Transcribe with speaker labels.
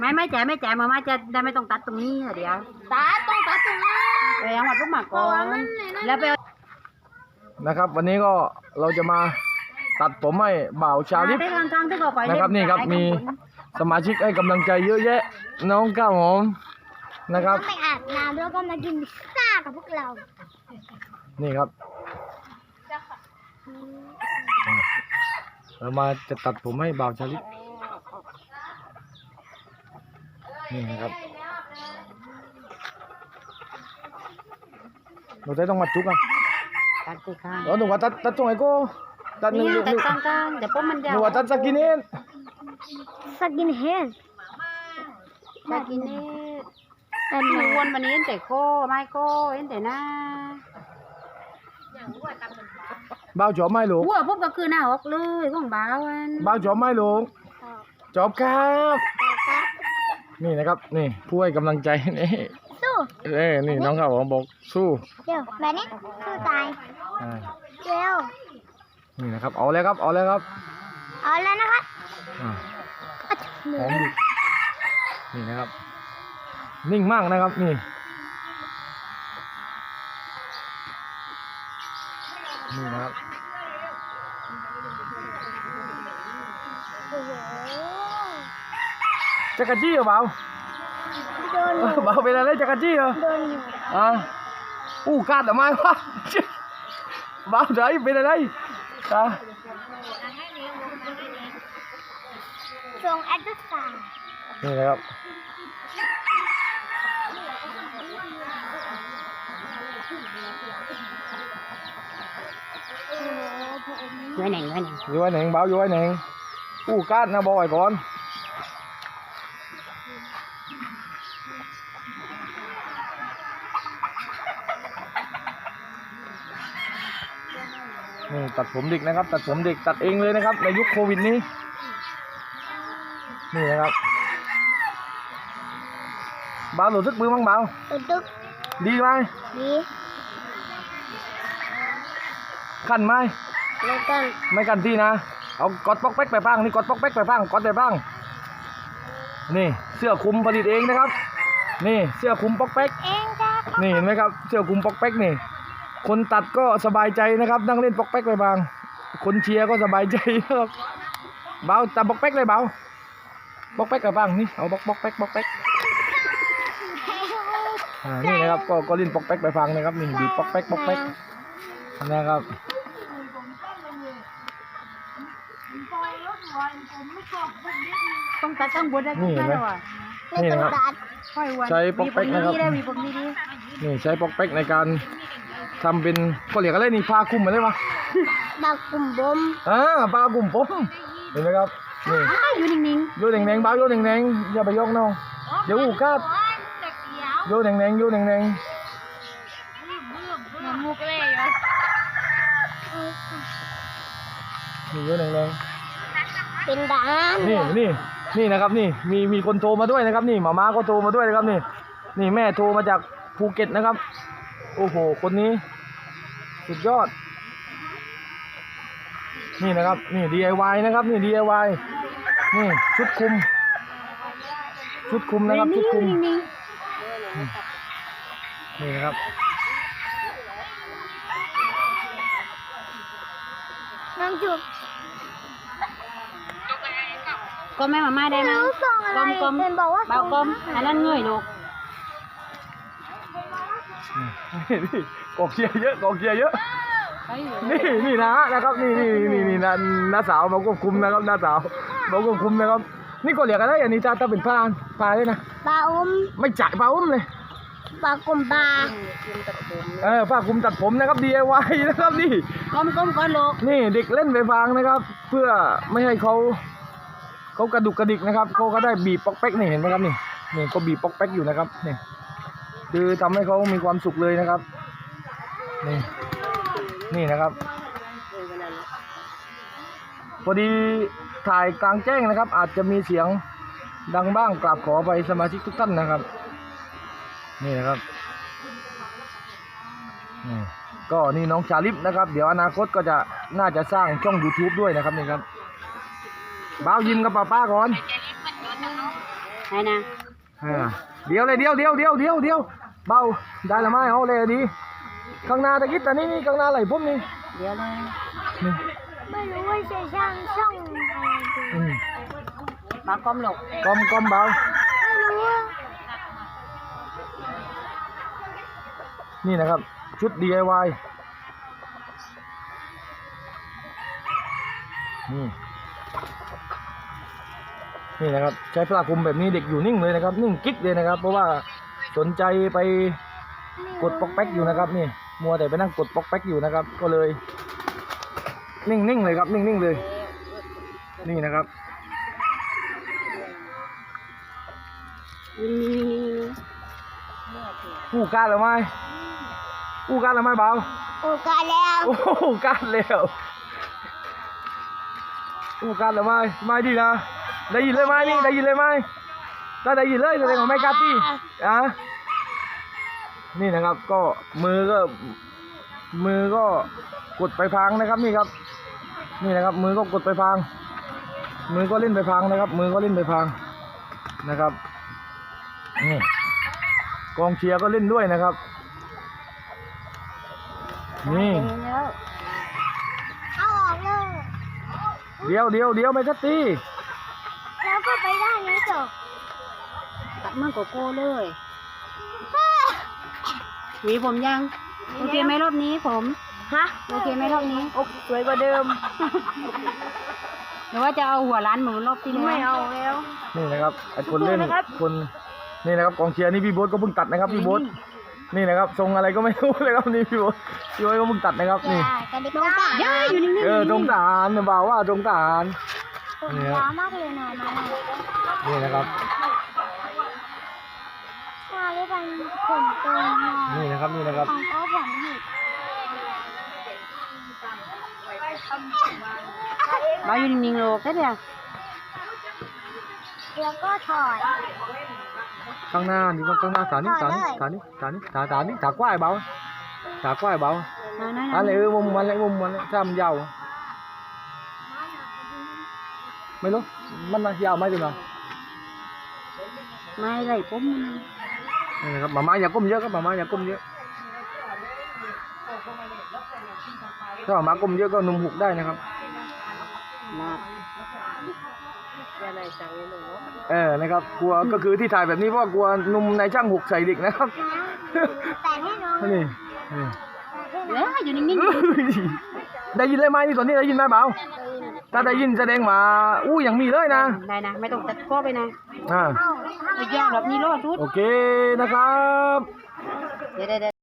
Speaker 1: ไม่ไม่แจไม่แจมามาจะได้ไม่ต้องตัดตรงนี้อะเดี๋ยว
Speaker 2: ตาต้องตาตรงนี้
Speaker 1: ไปเอามาทุกหมากก่อนแล้วไปเอา
Speaker 3: นะครับ วันนี้ก็เราจะมาตัดผมให้บ่าวชาลิป
Speaker 1: ไปข้างๆที่เขาไป
Speaker 3: นะครับนี่ครับมีสมาชิกให้กำลังใจเยอะแยะ น้องก้าวหอมนะครับ
Speaker 2: ต้องไปอาบน้ำแล้วก็มากินพิซซ่ากับพวกเรา
Speaker 3: นี่ครับเรามาจะตัดผมให้บ่าวชาลิป นี่นะครับเราจะต้องมัดจุกอะ
Speaker 1: ตัดที่ข้าง
Speaker 3: เออหนูว่าตัดตัดตรงไหนก็ตัดหนึ่ง
Speaker 1: นี่
Speaker 3: หนึ่ง
Speaker 1: ตัดข้างๆเดี๋ยวพวกมัน
Speaker 3: ห
Speaker 1: ยาว
Speaker 3: นูว่าตัดสักกี่เน้น
Speaker 2: สกินเฮด
Speaker 1: ตัดกินนี่
Speaker 2: แต่ห
Speaker 1: ห
Speaker 2: นู
Speaker 1: นูวนวันนี้เห็นแต่โก้ไม่โก้เห็นแต่หน้า
Speaker 3: บ่าวจอบไหม่ลูก
Speaker 1: หัวพวกก็คือหน้าออกเลยของบ้าวอัน
Speaker 3: บ่าวจอบไหม่ลูกจอบครับ นี่นะครับ นี่ผู้ให้กำลังใจนี่
Speaker 2: สู้
Speaker 3: เอ้ยนี่น้องเขาวบอกสู้
Speaker 2: เดี๋ยวแบบนี้สู้ตาย
Speaker 3: อ่า
Speaker 2: เร็ว
Speaker 3: นี่นะครับ เอาแล้วครับ เอาแล้วครับ
Speaker 2: เอาแล้วนะครับ
Speaker 3: อ่า
Speaker 2: หนู
Speaker 3: หอมดินี่นะครับ นิ่งมากนะครับ นี่ นี่นะครับ
Speaker 2: โอ้โห
Speaker 3: จักรจี้เหรอเบา
Speaker 2: โดนห
Speaker 3: เอ
Speaker 2: นู
Speaker 3: อเบาเป็นอะไรจักรจี้เหรอ
Speaker 2: โดนหนู
Speaker 3: อ่าอู้กาดทำไมวะเบาใจเป็นอะไรอ่า
Speaker 2: ส่งแอดเดอร์สา
Speaker 3: นี่นะครับ
Speaker 1: ย้อยแหน่งย้อยแหน่ง
Speaker 3: อยู่ไว้หนึ่งเบาอยู่ไว้หนึ่งอู้กาดนะบอกไว้ก่อน นี่ตัดผมเด็กนะครับ ตัดผมเด็กตัดเองเลยนะครับ ในยุคโควิดนี้ นี่นะครับเบาหลุดซึกมือมั้งเบา
Speaker 2: ตุ๊กตุ๊ก
Speaker 3: ดีไหม
Speaker 2: ดี
Speaker 3: ขันไหม
Speaker 2: แล้วกัน
Speaker 3: ไม่กันที่นะเอากดปอกแป๊กไปบ้างนี่กดปอกแป๊กไปบ้างกดไปบ้างนี่เสื้อคลุมผลิตเองนะครับ นี่เสื้อคลุมปอกแป๊ก
Speaker 2: เองจ้า
Speaker 3: นี่เห็นไหมครับเสื้อคลุมปอกแป๊กนี่ คนตัดก็สบายใจนะครับ นั่งเล่นปอกแป๊กไปบ้าง คนเชียร์ก็สบายใจนะครับเบาจับปอกแป๊กเลยเบาปอกแป๊กไปบ้างนี่เอาปอกปอกแป๊กปอกแป๊กอ่านี่นะครับก็ก็เล่นปอกแป๊กไปฟังนะครับนี่บีบปอกแป๊กปอกแป๊กนะครับ
Speaker 1: ต้องตัดข้างบนได้
Speaker 3: นี่เห็นไหม
Speaker 1: ไหม
Speaker 2: ไม่
Speaker 3: นี่
Speaker 2: ต้อ
Speaker 3: นะ
Speaker 2: ง
Speaker 3: ครับ
Speaker 2: ตัด
Speaker 1: ค่อยวัน
Speaker 3: ใช้ปอกแป๊กนะครับ
Speaker 1: มีพวกนี้ได้มีพวกนี้ดิ
Speaker 3: นี่ใช้ปอกแป๊กในการ ทำเป็นก็เรียกอะไรนี่ผ้าคลุมอะไรวะ
Speaker 2: ดาวกลุ่มบม
Speaker 3: อ่าผ้าคลุมผมเห็นไหมครับนี่
Speaker 1: อ้าวอยู่นิ่ง
Speaker 3: โยนแดงๆเบาโยนแดงๆอย่าไปยกน้องเดี๋ยวอูกาดโยนแดงๆโยนแดง
Speaker 1: ๆน้ำมูกเลยเหรอ
Speaker 3: ๆนี่โยนแดง
Speaker 2: เป็นด่าน
Speaker 3: ๆนี่นี่นี่นะครับนี่มีมีคนโทรมาด้วยนะครับ นี่หมาม้าก็โทรมาด้วยนะครับนี่ นี่แม่โทรมาจากภูเก็ตนะครับ โอ้โห คนนี้ สุดยอด นี่นะครับ นี่ DIY นะครับ นี่ DIY นี่ ชุดคลุม ชุดคลุมนะครับ ชุดคลุม
Speaker 1: นิ่ง
Speaker 3: นี่นะครับ
Speaker 2: น้องจุก
Speaker 1: ๆก็แม่มาม่าได้ไหม
Speaker 2: น้องส่งอะไร
Speaker 1: กลมๆ
Speaker 2: เป็นบอกว่า
Speaker 1: เบากลมอันนั้นเงยลูก
Speaker 3: นี่นี่กองเชียร์เยอะกองเชียร์เยอะ นี่นี่นะนะครับนี่นี่นี่นี่นะน้าสาวมาควบคุมนะครับน้าสาวมาควบคุมนะครับ นี่ก็เรียกอะไรอันนี้ถ้าถ้าเป็นพานพาเลยนะ
Speaker 2: ปลาอุ้ม
Speaker 3: ไม่จ่ายปลาอุ้มเลย
Speaker 2: ปลากลุ่มปลา
Speaker 3: เออผ้าคลุมตัดผมนะครับ DIY นะครับนี่
Speaker 1: กลมๆก่อนลูก
Speaker 3: นี่เด็กเล่นไปฟังนะครับ เพื่อไม่ให้เขาเขากระดุกกระดิกนะครับเขาก็ได้บีบปอกแป๊กนี่เห็นไหมครับนี่นี่ก็บีบปอกแป๊กอยู่นะครับนี่ คือทำให้เขามีความสุขเลยนะครับ นี่ นี่นะครับ พอดีถ่ายกลางแจ้งนะครับ อาจจะมีเสียงดังบ้างกราบขอไปสมาชิกทุกท่านนะครับ นี่นะครับนี่ก็นี่น้องชาลิปนะครับ เดี๋ยวอนาคตก็จะน่าจะสร้างช่อง YouTube ด้วยนะครับนี่ครับบ้าวยิ้มกับป้าป้าก่อน
Speaker 1: ได้นะ
Speaker 3: อ่าเดี๋ยวเลยเดี๋ยวเดี๋ยวเดี๋ยวเดี๋ยวเดี๋ยว เบาได้ละไหมเอาเลยดีข้างหน้าตะกี้แต่นี่นี่ข้างหน้าไหลพุ่มนี่
Speaker 1: เดี๋ยวเลย
Speaker 3: นี่
Speaker 2: ไม่รู้ว่าจะช่างช่องอะไรดี
Speaker 3: อืม
Speaker 1: ปากกลมลูก
Speaker 3: กลมกลมเบา
Speaker 2: ไม่รู้ว่า
Speaker 3: นี่นะครับ ชุด DIY นี่นี่นะครับ ใช้ผ้าคลุมแบบนี้เด็กอยู่นิ่งเลยนะครับ นิ่งกิ๊กเลยนะครับ เพราะว่า สนใจไปกดป๊อกแป๊กอยู่นะครับนี่มัวแต่ไปนั่งกดป๊อกแป๊กอยู่นะครับ ก็เลย นิ่งๆเลยครับ นิ่งๆเลย นี่นะครับ
Speaker 1: ยิงยิงยิงยิง
Speaker 3: กู้การหรือไม่กู้การหรือไม่เบา
Speaker 2: โอกาสแล้ว
Speaker 3: โอ้โหการแล้วกู้การหรือไม่ไม่ดีนะได้ยินเลยไหมนี่ได้ยินเลยไหม ถ้าได้ยินเลยแสดงว่าไม่กล้าตีอะนี่นะครับ ก็มือก็ มือก็กดไปพังนะครับ นี่ครับ นี่นะครับ มือก็กดไปพัง มือก็เล่นไปพังนะครับ มือก็เล่นไปพังนะครับนี่กองเชียร์ก็เล่นด้วยนะครับ นี่
Speaker 1: เดี๋ยว
Speaker 2: เอาออกเลย
Speaker 3: เดี๋ยวเดี๋ยวเดี๋ยวไม่ชัดตี
Speaker 1: ตัดมือโกโก้เลยหวีผมยัง โอเคไหมรอบนี้ผม
Speaker 2: ฮะ
Speaker 1: โอเคไหมรอบนี้
Speaker 2: โอ้สวยกว่าเดิม
Speaker 1: หรือว่าจะเอาหัวร้านหมูรอบที่แล้ว
Speaker 2: ไม่เอาแล้ว
Speaker 3: นี่นะครับไอ้คนเล่น
Speaker 2: สู้ๆนะครับ
Speaker 3: คนนี่นะครับกองเชียร์นี่พี่โบ๊ทก็เพิ่งตัดนะครับพี่โบ๊ทนี่นะครับทรงอะไรก็ไม่รู้เลยครับนี่พี่โบ๊ทพี่โบ๊ทก็เพิ่งตัดนะครับนี่
Speaker 2: กระดิกน้องตา
Speaker 1: ย่าอยู่นิ่งๆ
Speaker 3: เออตรงทหารเนี่ยบ่าวว่าตรงทหาร
Speaker 2: ผม
Speaker 3: นี่ครับ
Speaker 2: ยาวมากเลยนะน้อง
Speaker 3: นี่นะครับ
Speaker 2: ถ้า ได้เป็นผมตรงหน่อย
Speaker 3: นี่นะครับนี่นะครับ
Speaker 2: ของโอ้ผมหยิบ
Speaker 1: มาอยู่นิ่งๆลูกได้เดี๋ยว
Speaker 2: แล้วก็ถอด
Speaker 3: ข้างหน้านี่ก็ข้างหน้าฐานนี้ฐานนี้ฐานนี้ฐานนี้ฐานฐานนี้ถากว้ายเน่
Speaker 1: อย
Speaker 3: อัน
Speaker 1: ๆ
Speaker 3: นี้เออมุมมันเลยมุมมันเลยถ้ามันยาวไม่รู้มันน่ะยาวไหมจุนอะ
Speaker 1: ไม่ไรผม
Speaker 3: นี่นะครับหมาม้าอย่าก้มเยอะครับหมาม้าอย่าก้มเยอะ ถ้าหมาม้าก้มเยอะก็นุ่มหุกได้นะครับ
Speaker 1: มา
Speaker 3: เออ นะครับ กลัว ก็คือที่ถ่ายแบบนี้เพราะว่ากลัวหนุ่มในช่างหกใส่เด็กนะครับ
Speaker 2: แต่ให้น้อง
Speaker 3: นี่นี่
Speaker 1: เอ้ยอยู่นิ่ง
Speaker 3: ได้ยินเลยไหมนี่ตอนนี้ได้ยินไหมเบา ถ้าได้ยินแสดงมาอู้อย่างมีเลยนะ
Speaker 1: ๆได้นะ ไม่ต้องตัดข้อไปนะ
Speaker 3: อ่า
Speaker 2: เอา
Speaker 1: ไปย่างแบบนี้รอดชุด
Speaker 3: โอเคนะครับ
Speaker 1: เดี๋ยวเดี๋ยว